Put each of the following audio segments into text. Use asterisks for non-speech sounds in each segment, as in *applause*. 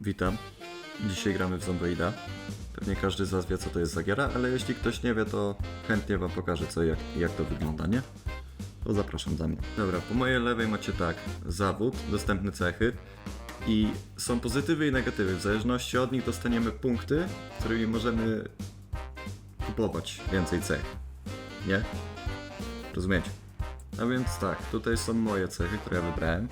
Witam. Dzisiaj gramy w Zomboida. Pewnie każdy z Was wie, co to jest za giera, ale jeśli ktoś nie wie, to chętnie Wam pokażę, co jak, jak to wygląda, nie? To zapraszam za mnie. Dobra, po mojej lewej macie tak, zawód, dostępne cechy i są pozytywy i negatywy. W zależności od nich dostaniemy punkty, którymi możemy kupować więcej cech. Nie? Rozumiecie? A więc tak, tutaj są moje cechy, które ja wybrałem.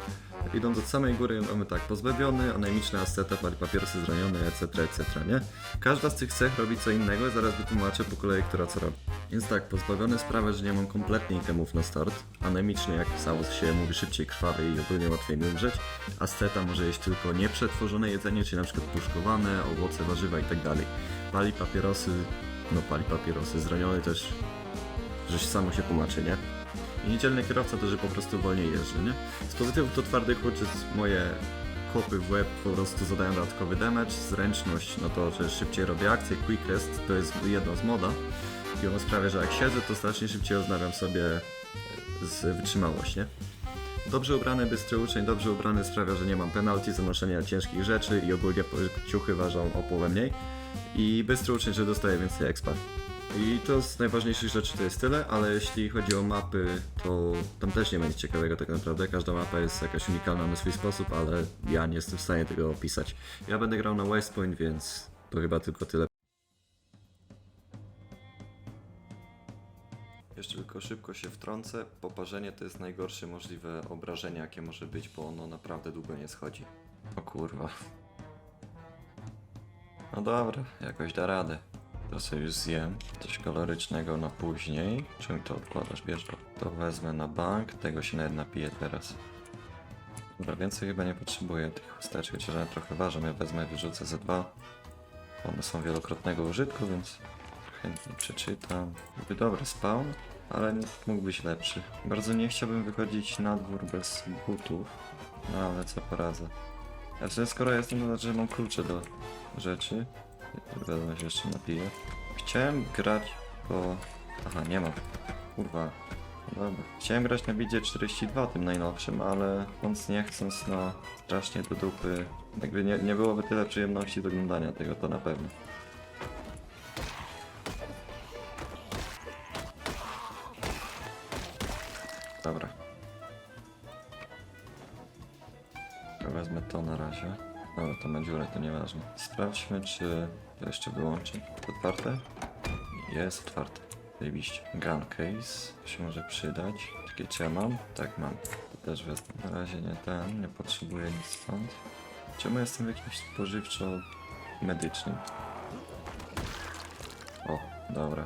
Idąc od samej góry mamy tak, pozbawiony, anemiczny asceta, pali papierosy zranione, etc., etc., nie? Każda z tych cech robi co innego i zaraz wytłumaczę po kolei, która co robi. Więc tak, pozbawiony sprawia, że nie mam kompletnie itemów na start. Anemiczny, jak pisało się mówi, szybciej krwawy i ogólnie łatwiej mi umrzeć. Asceta może jeść tylko nieprzetworzone jedzenie, czyli na przykład puszkowane, owoce, warzywa i tak. Pali papierosy, no pali papierosy, zraniony też, żeś samo się tłumaczy, nie? Niedzielny kierowca to, że po prostu wolniej jeżdżę, nie? Z pozytywów to twardy kurczę, moje kopy w łeb po prostu zadają dodatkowy damage, zręczność, no to, że szybciej robię akcję, quick rest to jest jedno z moda i ono sprawia, że jak siedzę, to znacznie szybciej oznawiam sobie z wytrzymałość, nie? Dobrze ubrany bystry uczeń, dobrze ubrany sprawia, że nie mam penalty za noszenie ciężkich rzeczy i ogólnie ciuchy ważą o połowę mniej. I bystry uczeń, że dostaje więcej expa. I to z najważniejszych rzeczy to jest tyle, ale jeśli chodzi o mapy, to tam też nie nic ciekawego tak naprawdę. Każda mapa jest jakaś unikalna na swój sposób, ale ja nie jestem w stanie tego opisać. Ja będę grał na West Point, więc to chyba tylko tyle. Jeszcze tylko szybko się wtrącę. Poparzenie to jest najgorsze możliwe obrażenie, jakie może być, bo ono naprawdę długo nie schodzi. O kurwa. No dobra, jakoś da radę. To sobie już zjem. Coś kolorycznego na później. Czym to odkładasz? Bierz to. To wezmę na bank. Tego się nawet napiję teraz. Dobra, więcej chyba nie potrzebuję tych chusteczek, chociaż one trochę ważą. Ja wezmę, wyrzucę ze dwa. One są wielokrotnego użytku, więc chętnie przeczytam. Jakby dobry spawn, ale mógł być lepszy. Bardzo nie chciałbym wychodzić na dwór bez butów, no ale co poradzę. Znaczy, skoro jestem, to znaczy, że mam klucze do rzeczy. Wezmę się jeszcze napiję. Chciałem grać po... Aha, nie ma. Kurwa. Dobra. Chciałem grać na bidzie 42 tym najnowszym, ale chcąc nie chcąc, no strasznie do dupy. Jakby nie, nie byłoby tyle przyjemności do oglądania tego, to na pewno. Dobra. Wezmę to na razie. Dobra, to ma dziurę, to nieważne. Sprawdźmy, czy to jeszcze wyłączy. Otwarte? Jest otwarte. Zajebiście. Gun case. To się może przydać. Czekaj, czy ja mam? Tak, mam. To też wezmę. Na razie nie ten, nie potrzebuję nic stąd. Czemu jestem w jakimś spożywczo-medycznym? O, dobra.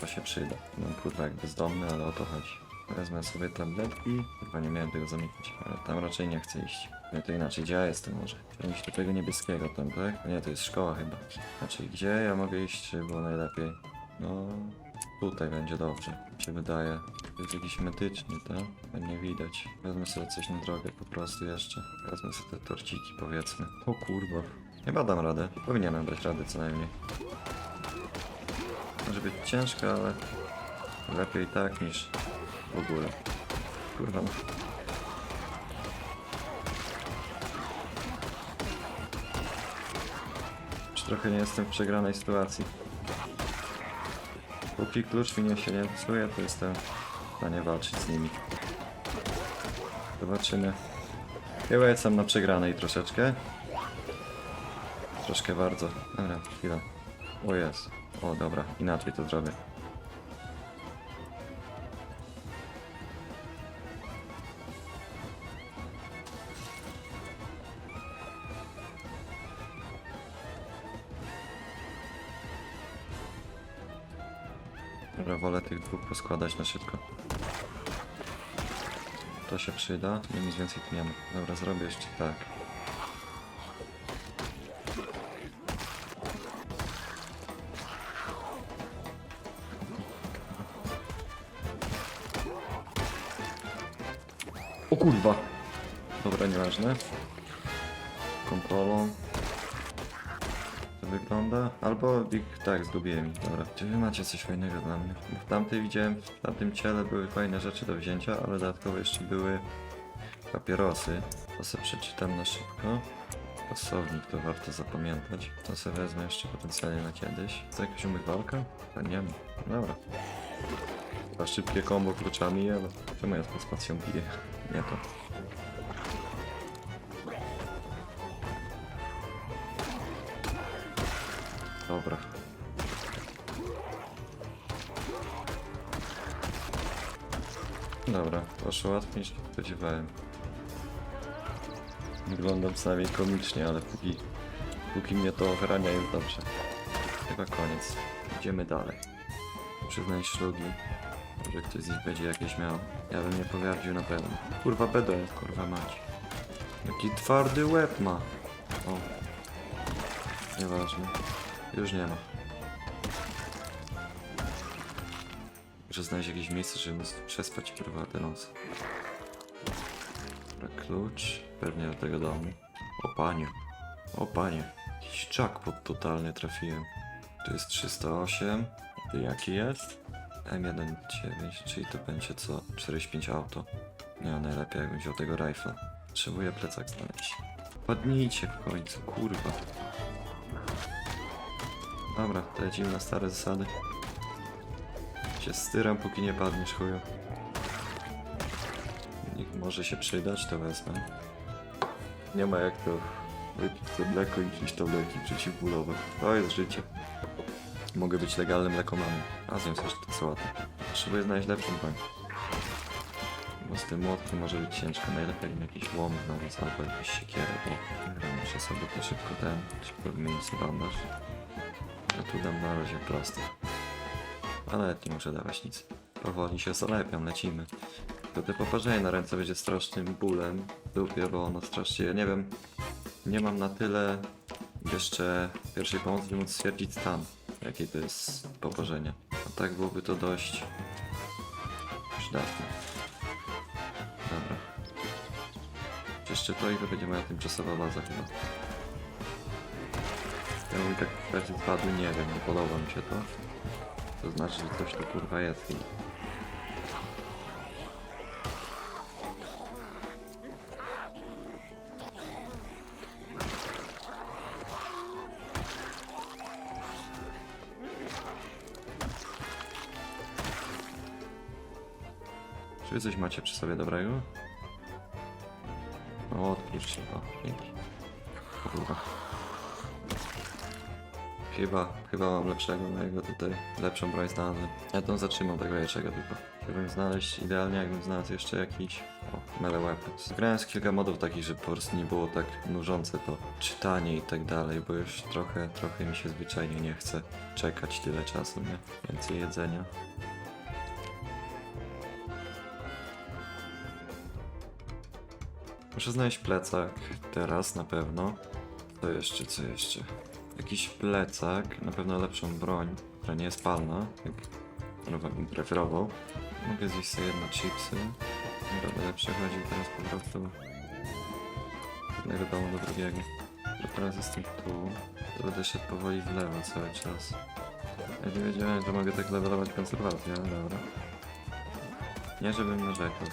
To się przyda. No kurwa, jak bezdomny, ale o to chodzi. Wezmę sobie tabletki. Chyba nie miałem tego zamykać, ale tam raczej nie chcę iść. Nie, to inaczej, gdzie ja jestem może? Iść do tego niebieskiego tam, tak? Nie, to jest szkoła chyba. Znaczy, gdzie ja mogę iść, żeby było najlepiej? No, tutaj będzie dobrze, mi się wydaje. To jest jakiś medyczny, tak? Ale Nie widać. Wezmę sobie coś na drogę po prostu jeszcze. Wezmę sobie te torciki, powiedzmy. O kurwa. Chyba dam radę. Powinienem dać radę co najmniej. Może być ciężko, ale lepiej tak niż w ogóle. Kurwa. no. Trochę nie jestem w przegranej sytuacji. Póki klucz mi się nie psuje, to jestem w stanie walczyć z nimi. Zobaczymy. Chyba jestem na przegranej troszeczkę. Troszkę bardzo. Dobra, chwila. O jest. O dobra, inaczej to zrobię. Wolę tych dwóch poskładać na szybko. To się przyda, nie nic więcej tu nie ma. Dobra, zrobię jeszcze tak. O kurwa! Dobra, nieważne. Kontrolą. Wygląda. Albo ich tak zgubiłem. Dobra. Czy wy macie coś fajnego dla mnie? W tamtej widziałem, w tamtym ciele były fajne rzeczy do wzięcia, ale dodatkowo jeszcze były papierosy. To sobie przeczytam na szybko. Pasownik to warto zapamiętać. To sobie wezmę jeszcze potencjalnie na kiedyś. To jakaś umywalka? To nie ma. Dobra. A szybkie combo kluczami, ale czemu ja z spacją biję? Nie to. Dobra. Dobra, poszło łatwiej niż się spodziewałem. Wyglądam przynajmniej komicznie, ale póki, póki mnie to ochrania jest dobrze. Chyba koniec. Idziemy dalej. Przyznaj szlugi. Może ktoś z nich będzie jakieś miał. Ja bym nie pogardził na pewno. Kurwa BD, kurwa mać. Jaki twardy łeb ma. O. Nieważne. Już nie ma. Muszę znaleźć jakieś miejsce, żeby móc przespać kurwa tę. Dobra, klucz. Pewnie do tego domu. O panie. O panie. Jakiś jackpot totalny trafiłem. Tu jest 308. Ty jaki jest? M19, czyli to będzie co? 45 auto. Nie, najlepiej jakbym wziął tego rifla. Potrzebuję plecak znaleźć. Padnijcie w końcu, kurwa. Dobra, to lecimy na stare zasady. Się styram, póki nie padniesz, chuju. Niech może się przydać, to wezmę. Nie ma jak to wypić to mleko i wziąć tabletki przeciwbólowe. To jest życie. Mogę być legalnym lekomanem. A zjem coś to sałatę. Potrzebuję znaleźć lepszą broń. Bo z tym młotkiem może być ciężko. Najlepiej jakbym jakiś łom znalazł albo jakieś siekierę, bo muszę sobie to szybko ten, szybko sobie bandaż. Ja tu dam na razie prosto. Ale nawet nie muszę dawać nic. Powoli się zalepiam, lecimy. To te poparzenie na ręce będzie strasznym bólem w dupie, bo ono strasznie, nie wiem, nie mam na tyle jeszcze pierwszej pomocy, by móc stwierdzić stan, jakie to jest poparzenie. A tak byłoby to dość przydatne. Jeszcze to i to będzie moja tymczasowa baza chyba. Ja mówię tak wersji wpadły, nie wiem, nie podoba mi się to. To znaczy, że coś tu kurwa jest. Czy coś macie przy sobie dobrego? O, odpisz się, o, dzięki. Kurwa. Chyba, chyba mam lepszego mojego tutaj, lepszą broń znalazłem. Ja tą zatrzymam tego jeczego tylko. Chciałbym znaleźć idealnie, jakbym znalazł jeszcze jakiś, o, melee weapons. Grałem z kilka modów takich, żeby po prostu nie było tak nużące to czytanie i tak dalej, bo już trochę, trochę mi się zwyczajnie nie chce czekać tyle czasu, nie? Więcej jedzenia. Muszę znaleźć plecak teraz na pewno. Co jeszcze, co jeszcze? Jakiś plecak, na pewno lepszą broń, która nie jest palna, jak Rowa bym preferował. Mogę zjeść sobie jedno chipsy. Dobra, będę przechodził teraz po prostu jednego domu do drugiego. Teraz jestem tu, to będę szedł powoli w lewo cały czas. Ja nie wiedziałem, że mogę tak levelować konserwację, ale dobra. Nie, żebym narzekał.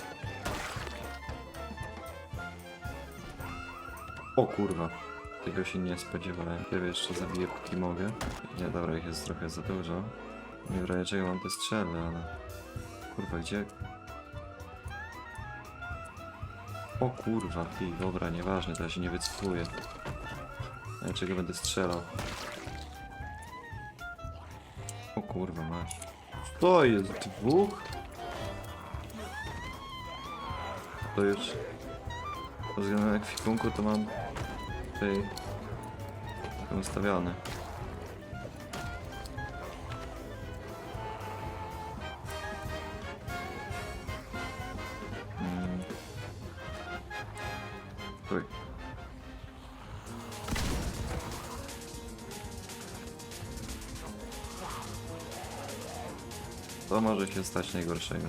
O kurwa. Tego się nie spodziewałem. Ciebie jeszcze zabiję póki mogę. Nie, dobra, ich jest trochę za dużo. Nie w razie czego mam te strzelby, ale... Kurwa, gdzie? O kurwa, ty, dobra, nieważne, to ja się nie wycofuję. Dlaczego będę strzelał? O kurwa, masz. To jest dwóch? To już... Pod względem ekwipunku to mam... Tutaj... To ustawione. Mm. To może się stać najgorszego.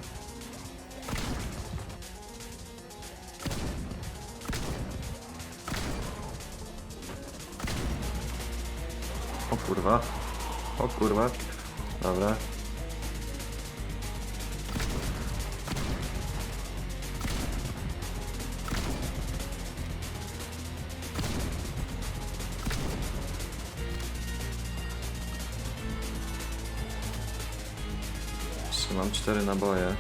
O kurwa. Dobra. Mam cztery naboje.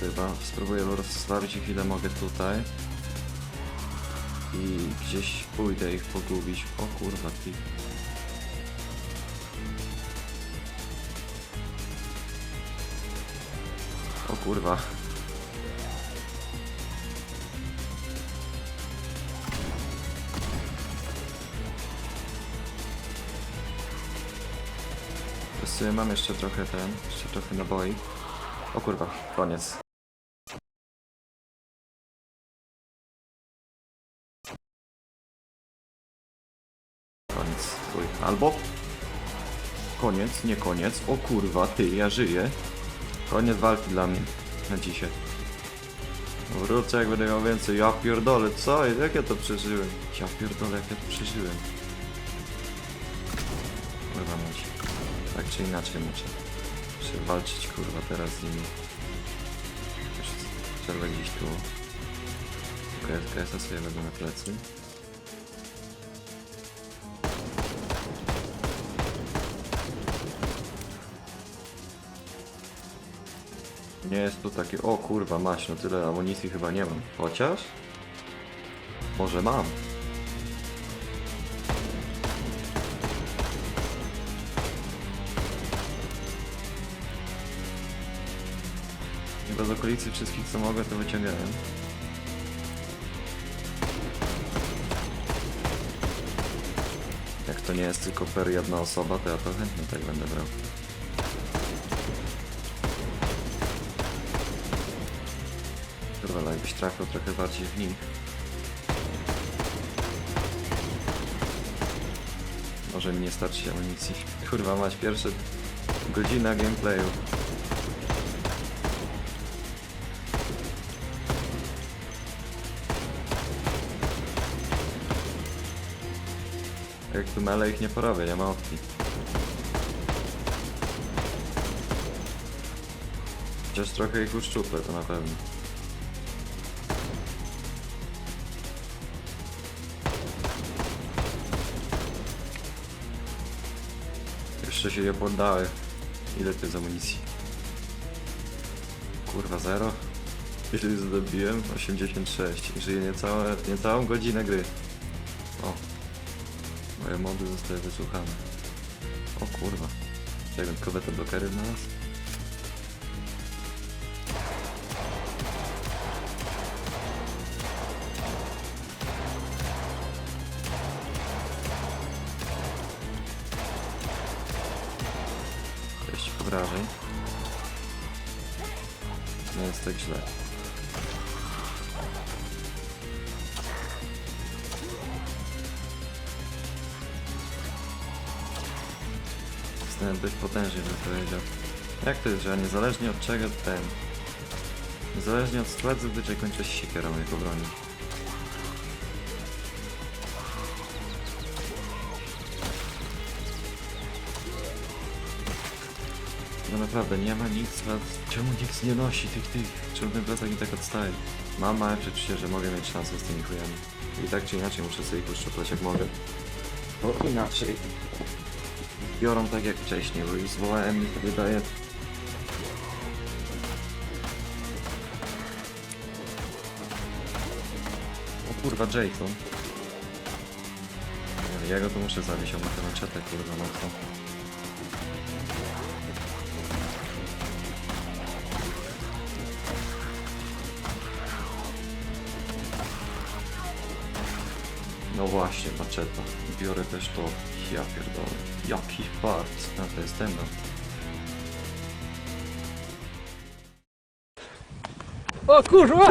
Chyba spróbuję rozstawić ich ile mogę tutaj. I gdzieś pójdę ich pogubić. O kurwa, ty. O kurwa. Ja mam jeszcze trochę ten, jeszcze trochę naboi. O kurwa, koniec. Koniec, uj, albo... Koniec, nie koniec. O kurwa, ty, ja żyję. Koniec walki dla mnie na dzisiaj. Wrócę jak będę miał więcej. Ja pierdolę, co? Jak ja to przeżyłem? Ja pierdolę, jak ja to przeżyłem. Kurwa mać. Tak czy inaczej muszę. Muszę walczyć kurwa teraz z nimi. Przerwę gdzieś tu. KS sobie wezmę na plecy. Nie jest tu takie, o kurwa maś, no tyle amunicji chyba nie mam. Chociaż? Może mam. Chyba z okolicy wszystkich co mogę to wyciągałem. Jak to nie jest tylko per jedna osoba, to ja to chętnie tak będę brał. Kurwa, ale jakbyś trafił trochę bardziej w nich. Może mi nie starczy amunicji. *laughs* Kurwa, mać pierwsze godzina gameplayu. Jak tu mele ich nie porobię, nie ma opcji. Chociaż trochę ich uszczuplę, to na pewno. Jeszcze się nie poddały. Ile to jest amunicji? Kurwa, zero? Ile zdobiłem? 86. I żyję niecałe, niecałą godzinę gry. O. Moje mody zostały wysłuchane. O kurwa. Czekaj, kowete blokery znalazł? Sześć obrażeń. Nie jest tak źle. Jestem dość potężny, bym powiedział. Jak to jest, że niezależnie od czego ten... Niezależnie od sytuacji zazwyczaj kończę się siekierą jako broni. No naprawdę, nie ma nic, a czemu nikt nie nosi tych, tych, czemu ten plecak i tak odstaje? Mam małe przeczucie, że mogę mieć szansę z tymi chujami. I tak czy inaczej muszę sobie ich jak mogę. Bo inaczej biorą tak jak wcześniej, bo już zwołałem i wydaje... O kurwa, Jason. Ja go tu muszę zabić, on ma tę maczetę, kurwa, mocno. No właśnie, maczeta. Biorę też to. Ja pierdolę. Jaki fart. No to jest ten no. O kurwa!